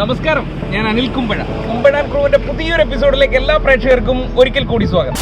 നമസ്കാരം ഞാൻ അനിൽ കുമ്പഴ. കുമ്പഴ ക്രൂവിന്റെ പുതിയൊരു എപ്പിസോഡിലേക്ക് എല്ലാ പ്രേക്ഷകർക്കും ഒരിക്കൽ കൂടി സ്വാഗതം.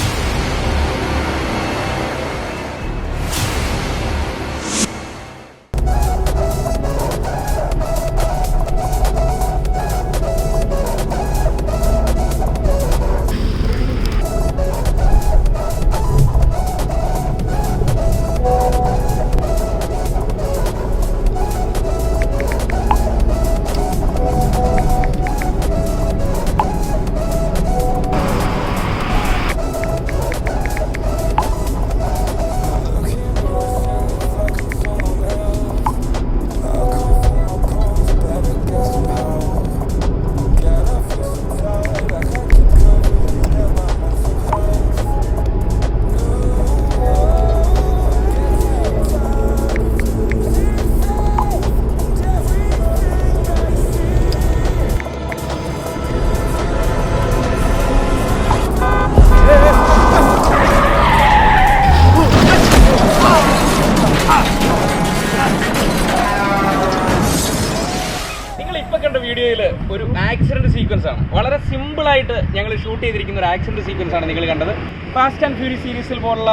വീഡിയോയിൽ ഒരു ആക്സിഡന്റ് സീക്വൻസ് ആണ്. വളരെ സിമ്പിൾ ആയിട്ട് ഞങ്ങൾ ഷൂട്ട് ചെയ്തിരിക്കുന്ന ഒരു ആക്സിഡന്റ് സീക്വൻസ് ആണ് നിങ്ങൾ കണ്ടത്. ഫാസ്റ്റ് ആൻഡ് ഫ്യൂരി സീരീസിൽ പോലുള്ള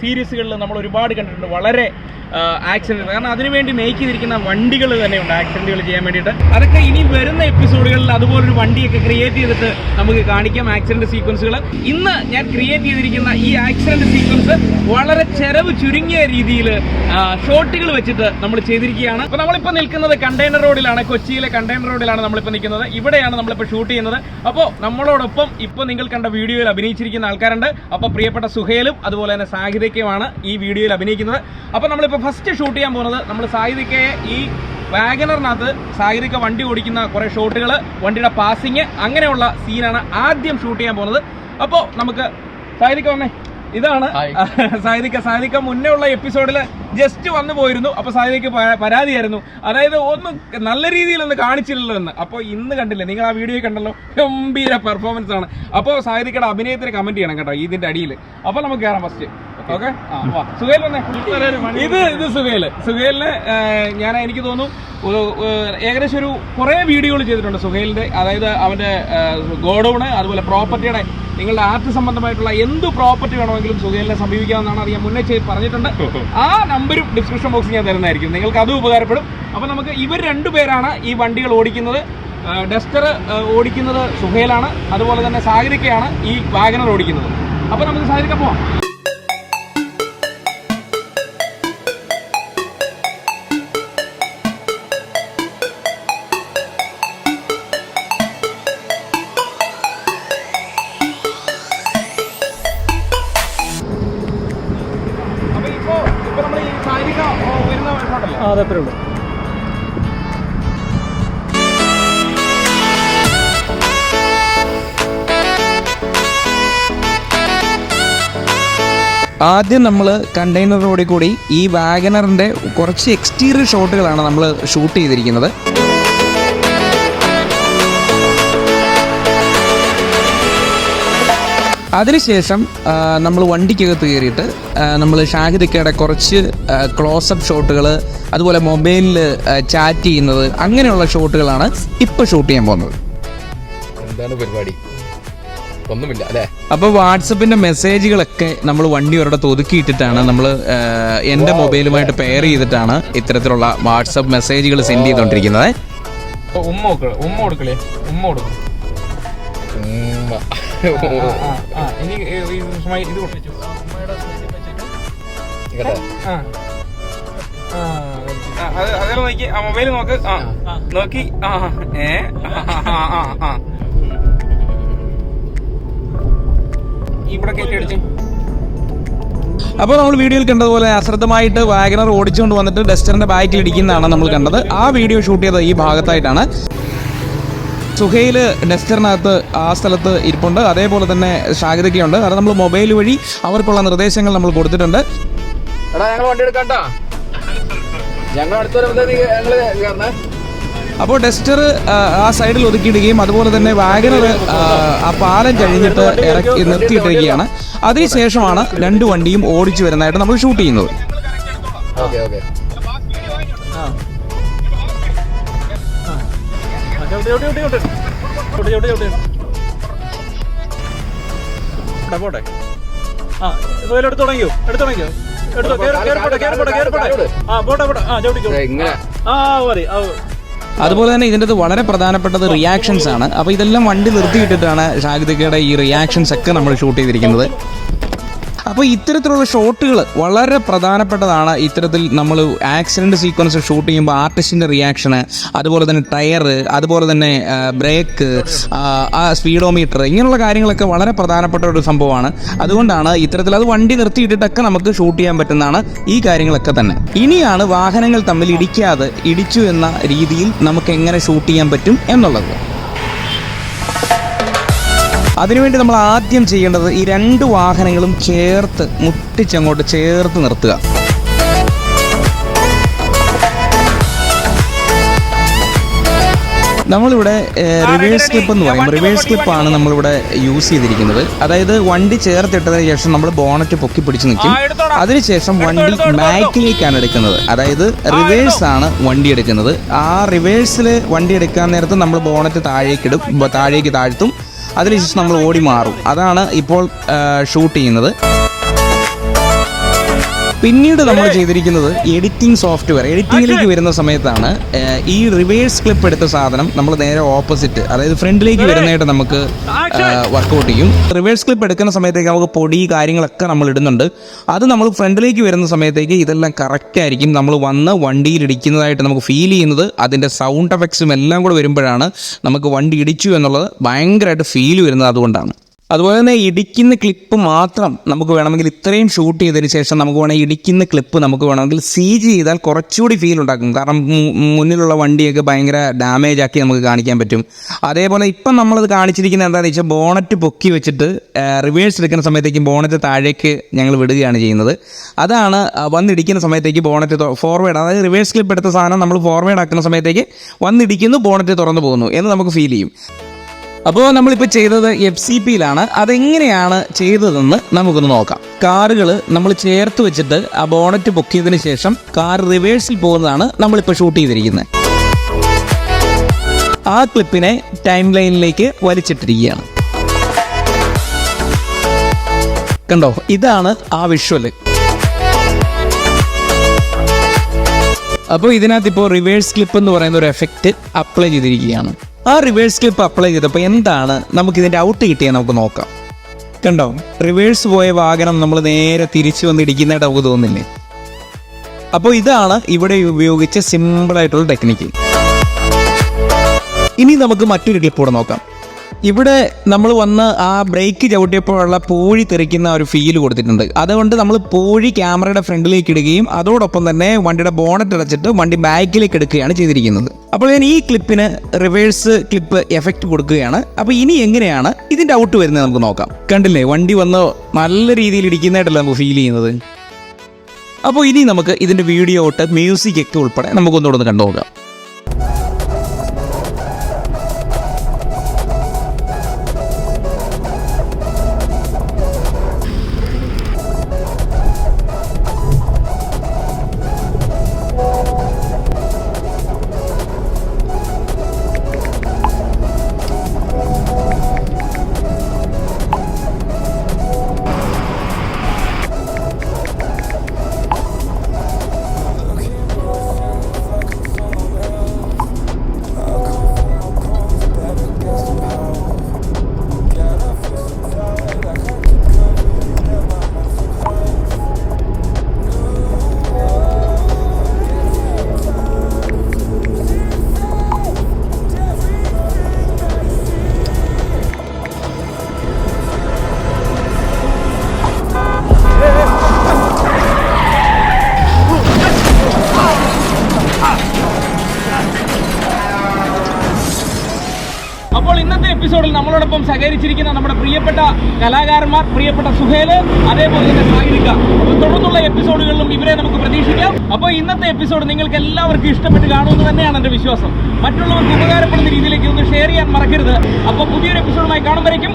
സീരീസുകളിൽ നമ്മൾ ഒരുപാട് കണ്ടിട്ടുണ്ട്. വളരെ ആക്സിഡന്റ് കാരണം അതിനുവേണ്ടി മേക്ക് ചെയ്തിരിക്കുന്ന വണ്ടികൾ തന്നെയുണ്ട് ആക്സിഡന്റുകൾ ചെയ്യാൻ വേണ്ടിയിട്ട്. അതൊക്കെ ഇനി വരുന്ന എപ്പിസോഡുകളിൽ അതുപോലൊരു വണ്ടിയൊക്കെ ക്രിയേറ്റ് ചെയ്തിട്ട് നമുക്ക് കാണിക്കാം ആക്സിഡന്റ് സീക്വൻസുകൾ ഇന്ന് ഞാൻ ക്രിയേറ്റ് ചെയ്തിരിക്കുന്ന ഈ ആക്സിഡന്റ് സീക്വൻസ് വളരെ ചെലവ് ചുരുങ്ങിയ രീതിയിൽ ഷോട്ടുകൾ വെച്ചിട്ട് നമ്മൾ ചെയ്തിരിക്കുകയാണ്. അപ്പോൾ നമ്മളിപ്പോൾ നിൽക്കുന്നത് കണ്ടെയ്നർ റോഡിലാണ് കൊച്ചിയിലെ കണ്ടെയ്നർ റോഡിലാണ് നമ്മളിപ്പോൾ നിൽക്കുന്നത്. ഇവിടെയാണ് നമ്മളിപ്പോൾ ഷൂട്ട് ചെയ്യുന്നത്. അപ്പോൾ നമ്മളോടൊപ്പം ഇപ്പോൾ നിങ്ങൾ കണ്ട വീഡിയോയിൽ അഭിനയിച്ചിരിക്കുന്ന ആൾക്കാരുണ്ട്. അപ്പോൾ പ്രിയപ്പെട്ട സുഹേലും അതുപോലെ തന്നെ സാഹിതയ്ക്കുമാണ് ഈ വീഡിയോയിൽ അഭിനയിക്കുന്നത്. അപ്പോൾ നമ്മളിപ്പോൾ ഫസ്റ്റ് ഷൂട്ട് ചെയ്യാൻ പോകുന്നത് നമ്മൾ സാഹിതയ്ക്കയെ ഈ വാഗനറിനകത്ത് സാഹിതിക വണ്ടി ഓടിക്കുന്ന കുറേ ഷോട്ടുകൾ വണ്ടിയുടെ പാസിങ് അങ്ങനെയുള്ള സീനാണ് ആദ്യം ഷൂട്ട് ചെയ്യാൻ പോകുന്നത്. അപ്പോൾ നമുക്ക് സാഹിതിക വന്നേ. ഇതാണ് സാഹിതിക സാഹിതിക മുന്നേ ഉള്ള എപ്പിസോഡിൽ ജസ്റ്റ് വന്നു പോയിരുന്നു. അപ്പൊ സാഹിതിക്ക് പരാതിയായിരുന്നു. അതായത് ഒന്നും നല്ല രീതിയിൽ ഒന്ന് കാണിച്ചില്ലല്ലോ എന്ന്. അപ്പോൾ ഇന്ന് കണ്ടില്ലേ നിങ്ങൾ ആ വീഡിയോ കണ്ടല്ലോ? ഗംഭീര പെർഫോമൻസ് ആണ്. അപ്പോൾ സാഹിതിക്കയുടെ അഭിനയത്തിന് കമന്റ് ചെയ്യണം കേട്ടോ ഇതിന്റെ അടിയിൽ അപ്പോൾ നമുക്ക് കയറാം ഫസ്റ്റ് ഓക്കെ സുഹേൽ വന്നേ. ഇത് ഇത് സുഹേൽ. സുഹേലിന് ഞാൻ എനിക്ക് തോന്നുന്നു ഏകദേശം ഒരു കുറേ വീഡിയോകൾ ചെയ്തിട്ടുണ്ട് സുഹേലിന്റെ അതായത് അവന്റെ ഗോഡൌണ് അതുപോലെ പ്രോപ്പർട്ടിയുടെ നിങ്ങളുടെ ആർട്ട് സംബന്ധമായിട്ടുള്ള എന്ത് പ്രോപ്പർട്ടി വേണമെങ്കിലും സുഹേലിനെ സമീപിക്കാമെന്നാണ് അത് ഞാൻ മുന്നേ ചെയ്ത് പറഞ്ഞിട്ടുണ്ട്. ആ നമ്പരും ഡിസ്ക്രിപ്ഷൻ ബോക്സിൽ ഞാൻ തരുന്നതായിരിക്കും. നിങ്ങൾക്ക് അത് ഉപകാരപ്പെടും. അപ്പോൾ നമുക്ക് ഇവർ രണ്ടുപേരാണ് ഈ വണ്ടികൾ ഓടിക്കുന്നത്. ഡസ്റ്റർ ഓടിക്കുന്നത് സുഹേലാണ്. അതുപോലെ തന്നെ സാഗരിക്കയാണ് ഈ വാഗനർ ഓടിക്കുന്നത്. അപ്പോൾ നമുക്ക് സാഗരിക്ക പോവാം. അതത്രേ ഉള്ളൂ ആദ്യം നമ്മൾ കണ്ടെയ്നർ കൂടി ഈ വാഗനറിന്റെ കുറച്ച് എക്സ്റ്റീരിയർ ഷോട്ടുകളാണ് നമ്മൾ ഷൂട്ട് ചെയ്തിരിക്കുന്നത്. അതിനുശേഷം നമ്മൾ വണ്ടിക്കകത്ത് കയറിയിട്ട് നമ്മൾ ഷാഹിദിക്കയുടെ കുറച്ച് ക്ലോസപ്പ് ഷോട്ടുകൾ അതുപോലെ മൊബൈലിൽ ചാറ്റ് ചെയ്യുന്നത് അങ്ങനെയുള്ള ഷോട്ടുകളാണ് ഇപ്പോൾ ഷൂട്ട് ചെയ്യാൻ പോകുന്നത്. എന്താണ് പരിപാടി? ഒന്നുമില്ല അല്ലേ? അപ്പൊ വാട്സപ്പിന്റെ മെസ്സേജുകളൊക്കെ നമ്മൾ വണ്ടി ഒരിടത്ത് ഒതുക്കിയിട്ടിട്ടാണ് നമ്മൾ എന്റെ മൊബൈലുമായിട്ട് പെയർ ചെയ്തിട്ടാണ് ഇത്തരത്തിലുള്ള വാട്സപ്പ് മെസ്സേജുകൾ സെൻഡ് ചെയ്തുകൊണ്ടിരിക്കുന്നത് ഉമ്മ ഉമ്മ ഉമ്മ കൊടുക്കും ഉമ്മ. ആ ഇനി ഇത് കേട്ടോ? ആ. ആ, അത് നോക്കി. ആ മൊബൈൽ നോക്ക്. ആ നോക്കി. ആ ഏ ആ ആ ആ ഇവിടെ കയറ്റി അടിച്ച്. അപ്പോൾ നമ്മൾ വീഡിയോയിൽ കണ്ടതുപോലെ അശ്രദ്ധമായിട്ട് വാഗനർ ഓടിച്ചുകൊണ്ട് വന്നിട്ട് ഡസ്റ്ററിന്റെ ബാക്കിൽ ഇടിക്കുന്നതാണ് നമ്മൾ കണ്ടത്. ആ വീഡിയോ ഷൂട്ട് ചെയ്ത ഈ ഭാഗത്തായിട്ടാണ് സുഹൈൽ ഡെസ്കറിനകത്ത് ആ സ്ഥലത്ത് ഇരിപ്പുണ്ട്. അതേപോലെ തന്നെ ഷാഗിതൊക്കെയുണ്ട് കാരണം നമ്മൾ മൊബൈൽ വഴി അവർക്കുള്ള നിർദ്ദേശങ്ങൾ നമ്മൾ കൊടുത്തിട്ടുണ്ട്. എടാ ഞങ്ങൾ വണ്ടി എടുക്കണ്ട? ഞങ്ങൾ അടുത്ത അപ്പോൾ ഡെസ്റ്റർ ആ സൈഡിൽ ഒതുക്കിയിടുകയും അതുപോലെ തന്നെ വാഗനർ ആ പാലം കഴിഞ്ഞിട്ട് ഇറക്കി നിർത്തിയിട്ടിരിക്കുകയാണ്. അതിനുശേഷമാണ് രണ്ട് വണ്ടിയും ഓടിച്ചു വരുന്നതായിട്ട് നമ്മൾ ഷൂട്ട് ചെയ്യുന്നത്. Okay okay. പോട്ടെ. ആ ഇതുപോലെ എടുത്ത് തുടങ്ങിയോ? എടുത്ത് തുടങ്ങിയോ? എടുത്തോ ആ പോട്ടെ പോട്ടെ. ആ ചവിട്ടിക്കോ ഇങ്ങനെ. ആ മതി ആ അതുപോലെ തന്നെ ഇതിന്റെ വളരെ പ്രധാനപ്പെട്ടത് റിയാക്ഷൻസ് ആണ്. അപ്പോൾ ഇതെല്ലാം വണ്ടി നിർത്തിയിട്ടിട്ടാണ് ഷാഹിദിക്കയുടെ ഈ റിയാക്ഷൻസ് ഒക്കെ നമ്മൾ ഷൂട്ട് ചെയ്തിരിക്കുന്നത്. അപ്പോൾ ഇത്തരത്തിലുള്ള ഷോട്ടുകൾ വളരെ പ്രധാനപ്പെട്ടതാണ്. ഇത്തരത്തിൽ നമ്മൾ ആക്സിഡന്റ് സീക്വൻസ് ഷൂട്ട് ചെയ്യുമ്പോൾ ആർട്ടിസ്റ്റിന്റെ റിയാക്ഷന് അതുപോലെ തന്നെ ടയർ അതുപോലെ തന്നെ ബ്രേക്ക് ആ സ്പീഡോമീറ്റർ ഇങ്ങനെയുള്ള കാര്യങ്ങളൊക്കെ വളരെ പ്രധാനപ്പെട്ട ഒരു സംഭവമാണ്. അതുകൊണ്ടാണ് ഇത്തരത്തിൽ അത് വണ്ടി നിർത്തിയിട്ടിട്ടൊക്കെ നമുക്ക് ഷൂട്ട് ചെയ്യാൻ പറ്റുന്നതാണ് ഈ കാര്യങ്ങളൊക്കെ തന്നെ. ഇനിയാണ് വാഹനങ്ങൾ തമ്മിൽ ഇടിക്കാതെ ഇടിച്ചു എന്ന രീതിയിൽ നമുക്ക് എങ്ങനെ ഷൂട്ട് ചെയ്യാൻ പറ്റും എന്നുള്ളത്. അതിനുവേണ്ടി നമ്മൾ ആദ്യം ചെയ്യേണ്ടത് ഈ രണ്ട് വാഹനങ്ങളും ചേർത്ത് മുട്ടിച്ചങ്ങോട്ട് ചേർത്ത് നിർത്തുക. നമ്മളിവിടെ റിവേഴ്സ് ക്ലിപ്പ് എന്ന് പറയും. റിവേഴ്സ് ക്ലിപ്പാണ് നമ്മളിവിടെ യൂസ് ചെയ്തിരിക്കുന്നത്. അതായത് വണ്ടി ചേർത്തിട്ടതിന് ശേഷം നമ്മൾ ബോണറ്റ് പൊക്കി പിടിച്ച് നിൽക്കും. അതിനുശേഷം വണ്ടി ബാക്കിലേക്കാണ് എടുക്കുന്നത്. അതായത് റിവേഴ്സ് ആണ് വണ്ടി എടുക്കുന്നത്. ആ റിവേഴ്സിൽ വണ്ടി എടുക്കാൻ നേരത്ത് നമ്മൾ ബോണറ്റ് താഴേക്കിടും താഴേക്ക് താഴ്ത്തും. അതിനുശേഷം നമ്മൾ ഓടി മാറും. അതാണ് ഇപ്പോൾ ഷൂട്ട് ചെയ്യുന്നത്. പിന്നീട് നമ്മൾ ചെയ്തിരിക്കുന്നത് എഡിറ്റിംഗ് സോഫ്റ്റ്വെയർ എഡിറ്റിംഗിലേക്ക് വരുന്ന സമയത്താണ് ഈ റിവേഴ്സ് ക്ലിപ്പ് എടുത്ത സാധനം നമ്മൾ നേരെ ഓപ്പോസിറ്റ് അതായത് ഫ്രണ്ടിലേക്ക് വരുന്നതായിട്ട് നമുക്ക് വർക്കൗട്ട് ചെയ്യും. റിവേഴ്സ് ക്ലിപ്പ് എടുക്കുന്ന സമയത്തേക്ക് നമുക്ക് പൊടി കാര്യങ്ങളൊക്കെ നമ്മൾ ഇടുന്നുണ്ട്. അത് നമ്മൾ ഫ്രണ്ടിലേക്ക് വരുന്ന സമയത്തേക്ക് ഇതെല്ലാം കറക്റ്റ് ആയിരിക്കും. നമ്മൾ വന്ന് വണ്ടിയിൽ ഇടിക്കുന്നതായിട്ട് നമുക്ക് ഫീൽ ചെയ്യുന്നത് അതിന്റെ സൗണ്ട് എഫക്ട്സും എല്ലാം കൂടെ വരുമ്പോഴാണ് നമുക്ക് വണ്ടി ഇടിച്ചു എന്നുള്ളത് ഭയങ്കരമായിട്ട് ഫീൽ വരുന്നത് അതുകൊണ്ടാണ്. അതുപോലെ തന്നെ ഇടിക്കുന്ന ക്ലിപ്പ് മാത്രം നമുക്ക് വേണമെങ്കിൽ ഇത്രയും ഷൂട്ട് ചെയ്തതിന് ശേഷം നമുക്ക് വേണമെങ്കിൽ ഇടിക്കുന്ന ക്ലിപ്പ് നമുക്ക് വേണമെങ്കിൽ സി ജി ചെയ്താൽ കുറച്ചുകൂടി ഫീൽ ഉണ്ടാക്കും. കാരണം മുന്നിലുള്ള വണ്ടിയൊക്കെ ഭയങ്കര ഡാമേജ് ആക്കി നമുക്ക് കാണിക്കാൻ പറ്റും. അതേപോലെ ഇപ്പം നമ്മളത് കാണിച്ചിരിക്കുന്നത് എന്താണെന്ന് വെച്ചാൽ ബോണറ്റ് പൊക്കി വെച്ചിട്ട് റിവേഴ്സ് എടുക്കുന്ന സമയത്തേക്ക് ബോണറ്റ് താഴേക്ക് ഞങ്ങൾ വിടുകയാണ് ചെയ്യുന്നത്. അതാണ് വന്നിടിക്കുന്ന സമയത്തേക്ക് ബോണറ്റ് ഫോർവേഡ് അതായത് റിവേഴ്സ് ക്ലിപ്പ് എടുത്ത സാധനം നമ്മൾ ഫോർവേഡ് ആക്കുന്ന സമയത്തേക്ക് വന്നിടിക്കുന്നു ബോണറ്റ് തുറന്നു പോകുന്നു എന്ന് നമുക്ക് ഫീൽ ചെയ്യും. അപ്പോൾ നമ്മളിപ്പോൾ ചെയ്തത് എഫ് സി പിയിലാണ് അതെങ്ങനെയാണ് ചെയ്തതെന്ന് നമുക്കൊന്ന് നോക്കാം. കാറുകൾ നമ്മൾ ചേർത്ത് വെച്ചിട്ട് ആ ബോണറ്റ് പൊക്കിയതിന് ശേഷം കാർ റിവേഴ്സിൽ പോകുന്നതാണ് നമ്മളിപ്പോൾ ഷൂട്ട് ചെയ്തിരിക്കുന്നത്. ആ ക്ലിപ്പിനെ ടൈം ലൈനിലേക്ക് വലിച്ചിട്ടിരിക്കുകയാണ്. കണ്ടോ? ഇതാണ് ആ വിഷ്വൽ. അപ്പോൾ ഇതിനകത്ത് ഇപ്പോൾ റിവേഴ്സ് ക്ലിപ്പ് എന്ന് പറയുന്ന ഒരു എഫക്റ്റ് അപ്ലൈ ചെയ്തിരിക്കുകയാണ്. ആ റിവേഴ്സ് ക്ലിപ്പ് അപ്ലൈ ചെയ്തപ്പോൾ എന്താണ് നമുക്ക് ഇതിന്റെ ഔട്ട് കിട്ടിയാൽ നമുക്ക് നോക്കാം. കണ്ടോ? റിവേഴ്സ് പോയ വാഹനം നമ്മൾ നേരെ തിരിച്ചു വന്ന് ഇടിക്കുന്നതായിട്ട് നമുക്ക് തോന്നുന്നില്ലേ? അപ്പോൾ ഇതാണ് ഇവിടെ ഉപയോഗിച്ച സിമ്പിളായിട്ടുള്ള ടെക്നിക്ക് ഇനി നമുക്ക് മറ്റൊരു ക്ലിപ്പ് കൂടെ നോക്കാം. ഇവിടെ നമ്മൾ വന്ന് ആ ബ്രേക്ക് ചവിട്ടിയപ്പോഴുള്ള പൂഴി തെറിക്കുന്ന ഒരു ഫീൽ കൊടുത്തിട്ടുണ്ട്. അതുകൊണ്ട് നമ്മൾ പൂഴി ക്യാമറയുടെ ഫ്രണ്ടിലേക്ക് ഇടുകയും അതോടൊപ്പം തന്നെ വണ്ടിയുടെ ബോണറ്റ് അടച്ചിട്ട് വണ്ടി ബാക്കിലേക്ക് എടുക്കുകയാണ് ചെയ്തിരിക്കുന്നത്. അപ്പോൾ ഞാൻ ഈ ക്ലിപ്പിന് റിവേഴ്സ് ക്ലിപ്പ് എഫക്റ്റ് കൊടുക്കുകയാണ്. അപ്പോൾ ഇനി എങ്ങനെയാണ് ഇതിന്റെ ഔട്ട് വരുന്നത് നമുക്ക് നോക്കാം. കണ്ടില്ലേ വണ്ടി വന്ന് നല്ല രീതിയിൽ ഇടിക്കുന്നതായിട്ടല്ല നമുക്ക് ഫീൽ ചെയ്യുന്നത്? അപ്പോൾ ഇനി നമുക്ക് ഇതിന്റെ വീഡിയോ ഔട്ട് മ്യൂസിക് ഒക്കെ ഉൾപ്പെടെ നമുക്കൊന്നുകൂടെ ഒന്ന് കണ്ടു നോക്കാം എപ്പിസോഡിൽ നമ്മളോടൊപ്പം സഹകരിച്ചിരിക്കുന്ന നമ്മുടെ പ്രിയപ്പെട്ട കലാകാരന്മാർ പ്രിയപ്പെട്ട സുഹേൽ അതേപോലെ തന്നെ സാഹിരിക അപ്പോൾ തുടർന്നുള്ള എപ്പിസോഡുകളിലും ഇവരെ നമുക്ക് പ്രതീക്ഷിക്കാം. അപ്പോൾ ഇന്നത്തെ എപ്പിസോഡ് നിങ്ങൾക്ക് എല്ലാവർക്കും ഇഷ്ടപ്പെട്ട് കാണുമെന്ന് തന്നെയാണ് എന്റെ വിശ്വാസം. മറ്റുള്ളവർക്ക് ഉപകാരപ്പെടുന്ന രീതിയിലേക്ക് ഒന്ന് ഷെയർ ചെയ്യാൻ മറക്കരുത്. അപ്പോൾ പുതിയൊരു എപ്പിസോഡുമായി കാണുമ്പോഴേക്കും